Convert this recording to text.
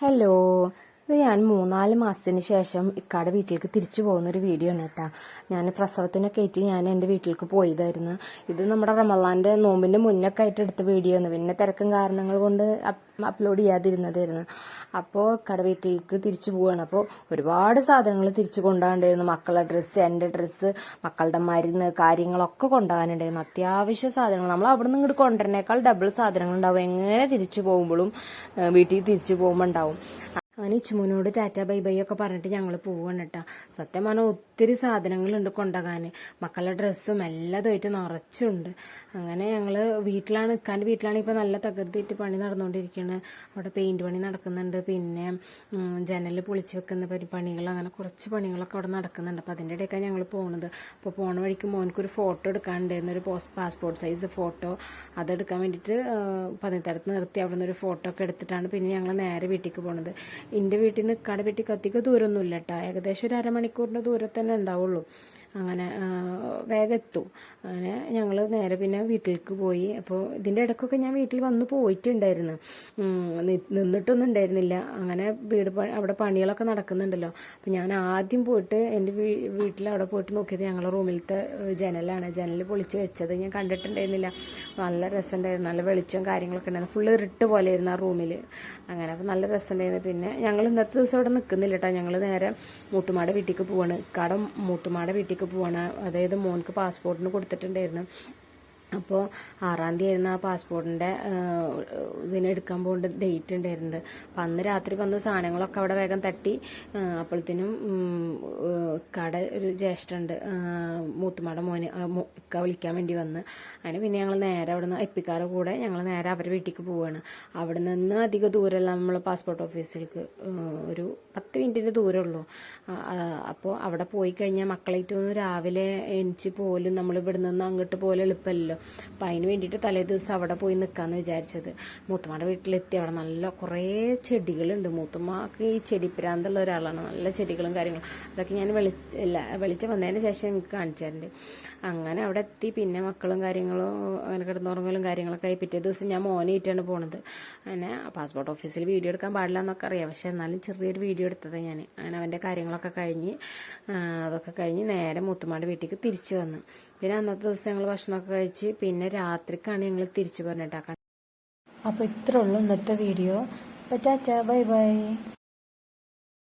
Hello。ഇത് ഞാൻ മൂന്നാൽ മാസത്തിന് ശേഷം ഇക്കാടെ വീട്ടിലേക്ക് തിരിച്ചു പോകുന്ന ഒരു വീഡിയോ ആണ് കേട്ടോ. ഞാൻ പ്രസവത്തിനൊക്കെ ആയിട്ട് ഞാൻ എന്റെ വീട്ടിലേക്ക് പോയതായിരുന്നു. ഇത് നമ്മുടെ റമലാന്റെ നോമ്പിന്റെ മുന്നൊക്കെ ആയിട്ട് എടുത്ത വീഡിയോ ആണ്. പിന്നെ തിരക്കും കാരണങ്ങൾ കൊണ്ട് അപ്ലോഡ് ചെയ്യാതിരുന്നതായിരുന്നു. അപ്പോൾ ഇക്കാടെ വീട്ടിലേക്ക് തിരിച്ചു പോവുകയാണ് അപ്പോൾ ഒരുപാട് സാധനങ്ങൾ തിരിച്ചു കൊണ്ടുപോകാണ്ടായിരുന്നു മക്കളുടെ ഡ്രസ്സ് എന്റെ ഡ്രസ്സ് മക്കളുടെ മരുന്ന് കാര്യങ്ങളൊക്കെ കൊണ്ടുപോകാനുണ്ടായിരുന്നു. അത്യാവശ്യ സാധനങ്ങൾ. നമ്മൾ അവിടെ നിന്ന് ഇങ്ങോട്ട് കൊണ്ടുവരുന്നേക്കാൾ ഡബിൾ സാധനങ്ങൾ ഉണ്ടാവും. എങ്ങനെ തിരിച്ചു പോകുമ്പോഴും വീട്ടിൽ തിരിച്ചു പോകുമ്പോൾ ഉണ്ടാവും. അങ്ങനെ ഇച്ചുമോനോട് ടാറ്റ ബൈ ബൈ ഒക്കെ പറഞ്ഞിട്ട് ഞങ്ങൾ പോവുകയാണ് കേട്ടോ. സത്യം പറഞ്ഞാൽ ഒത്തിരി സാധനങ്ങളുണ്ട് കൊണ്ടുപോകാൻ മക്കളുടെ ഡ്രസ്സും എല്ലാം എല്ലാതുമായിട്ട് നിറച്ചുണ്ട്. അങ്ങനെ ഞങ്ങൾ വീട്ടിലാണ് ഇക്കാന്റെ വീട്ടിലാണ് ഇപ്പോൾ നല്ല തകർത്തിയിട്ട് പണി നടന്നുകൊണ്ടിരിക്കുകയാണ് അവിടെ പെയിന്റ് പണി നടക്കുന്നുണ്ട്. പിന്നെ ജനൽ പൊളിച്ച് വെക്കുന്ന പണികൾ അങ്ങനെ കുറച്ച് പണികളൊക്കെ അവിടെ നടക്കുന്നുണ്ട്. അപ്പോൾ അതിന്റെ ഇടയ്ക്കാണ് ഞങ്ങൾ പോകുന്നത് അപ്പോൾ പോണ വഴിക്ക് മോനക്കൊരു ഫോട്ടോ എടുക്കാനുണ്ടായിരുന്നു. ഒരു പോസ് പാസ്പോർട്ട് സൈസ് ഫോട്ടോ. അതെടുക്കാൻ വേണ്ടിയിട്ട് പതിനെത്തടത്ത് നിർത്തി അവിടെ നിന്ന് ഒരു ഫോട്ടോ ഒക്കെ എടുത്തിട്ടാണ് പിന്നെ ഞങ്ങൾ നേരെ വീട്ടിലേക്ക് പോണത്. എന്റെ വീട്ടിൽ നിന്ന് ഇക്കാടെ വീട്ടിൽ അധികം ദൂരമൊന്നുമില്ല കേട്ടോ ഏകദേശം ഒരു അരമണിക്കൂറിന്റെ ദൂരം തന്നെ ഉണ്ടാവുള്ളൂ. അങ്ങനെ വേഗം എത്തും അങ്ങനെ ഞങ്ങൾ നേരെ പിന്നെ വീട്ടിലേക്ക് പോയി. അപ്പോൾ ഇതിന്റെ ഇടയ്ക്കൊക്കെ ഞാൻ വീട്ടിൽ വന്ന് പോയിട്ടുണ്ടായിരുന്നു. നിന്നിട്ടൊന്നും ഉണ്ടായിരുന്നില്ല. അങ്ങനെ വീട് അവിടെ പണികളൊക്കെ നടക്കുന്നുണ്ടല്ലോ. അപ്പം ഞാൻ ആദ്യം പോയിട്ട് എന്റെ വീട്ടിൽ അവിടെ പോയിട്ട് നോക്കിയത് ഞങ്ങളുടെ റൂമിലത്തെ ജനലാണ്. ജനൽ പൊളിച്ച് വെച്ചത് ഞാൻ കണ്ടിട്ടുണ്ടായിരുന്നില്ല. നല്ല രസമുണ്ടായിരുന്നു. നല്ല വെളിച്ചം കാര്യങ്ങളൊക്കെ ഉണ്ടായിരുന്നു. ഫുള്ള് ഇരുട്ട് പോലെയായിരുന്നു ആ റൂമിൽ അങ്ങനെ അപ്പം നല്ല രസമുണ്ടായിരുന്നു. പിന്നെ ഞങ്ങൾ ഇന്നത്തെ ദിവസം അവിടെ നിൽക്കുന്നില്ല കേട്ടോ. ഞങ്ങൾ നേരെ മൂത്തുമാടെ വീട്ടിലേക്ക് പോവാണ്. കട മൂത്തുമാടെ വീട്ടിലേക്ക് പോവാണ്. അതായത് മോൻക്ക് പാസ്പോർട്ടിന് കൊടുത്തിട്ടുണ്ടായിരുന്നു. അപ്പോൾ ആറാം തീയതി ആയിരുന്നു ആ പാസ്പോർട്ടിന്റെ ഇതിന് എടുക്കാൻ പോകേണ്ട ഡേറ്റ് ഉണ്ടായിരുന്നത്. അപ്പം അന്ന് രാത്രി വന്ന സാധനങ്ങളൊക്കെ അവിടെ വേഗം തട്ടി അപ്പോഴത്തേനും കട ഒരു ജ്യേഷ്ഠുണ്ട് മൂത്തുമാടെ മോന് ഇക്ക വിളിക്കാൻ വേണ്ടി വന്ന്. അങ്ങനെ പിന്നെ ഞങ്ങൾ നേരെ അവിടെ നിന്ന് എപ്പിക്കാരുടെ കൂടെ ഞങ്ങൾ നേരെ അവരുടെ വീട്ടിലേക്ക് പോവുകയാണ് അവിടെ നിന്ന് അധിക ദൂരമല്ല നമ്മൾ പാസ്പോർട്ട് ഓഫീസിലേക്ക് ഒരു പത്ത് മിനിറ്റിന്റെ ദൂരമുള്ളൂ അപ്പോൾ അവിടെ പോയി കഴിഞ്ഞാൽ മക്കളായിട്ടൊന്നും രാവിലെ എണിച്ച് പോലും നമ്മൾ ഇവിടെ നിന്ന് അങ്ങോട്ട് പോലെ എളുപ്പമല്ലോ അപ്പം അതിന് വേണ്ടിയിട്ട് തലേ ദിവസം അവിടെ പോയി നിൽക്കാമെന്ന് വിചാരിച്ചത്. മൂത്തുമ്മയുടെ വീട്ടിലെത്തി. അവിടെ നല്ല കുറേ ചെടികളുണ്ട്. മൂത്തുമ്മക്ക് ഈ ചെടിപ്പിരാന്തുള്ള ഒരാളാണ്. നല്ല ചെടികളും കാര്യങ്ങളും. അതൊക്കെ ഞാൻ വെളിച്ച ഇല്ല വെളിച്ചം വന്നതിന് ശേഷം എനിക്ക് കാണിച്ചിട്ടുണ്ട് അങ്ങനെ അവിടെ എത്തി. പിന്നെ മക്കളും കാര്യങ്ങളും അങ്ങനെ കിടന്നുറങ്ങലും കാര്യങ്ങളൊക്കെ ആയി. പിറ്റേ ദിവസം ഞാൻ മോനായിട്ടാണ് പോണത്. അങ്ങനെ പാസ്പോർട്ട് ഓഫീസിൽ വീഡിയോ എടുക്കാൻ പാടില്ല എന്നൊക്കെ അറിയാം. പക്ഷെ എന്നാലും ചെറിയൊരു വീഡിയോ എടുത്തത് ഞാൻ അങ്ങനെ അവന്റെ കാര്യങ്ങളൊക്കെ കഴിഞ്ഞ് അതൊക്കെ കഴിഞ്ഞ് നേരെ മുത്തുമാടെ വീട്ടിലേക്ക് തിരിച്ചു വന്നു. പിന്നെ അന്നത്തെ ദിവസം ഞങ്ങൾ ഭക്ഷണമൊക്കെ കഴിച്ച് പിന്നെ രാത്രിക്കാണ് ഞങ്ങൾ തിരിച്ചു പറഞ്ഞിട്ടാക്കാൻ അപ്പോൾ ഇത്രയുള്ളൂ ഇന്നത്തെ വീഡിയോ. അപ്പോൾ ബൈ ബൈ.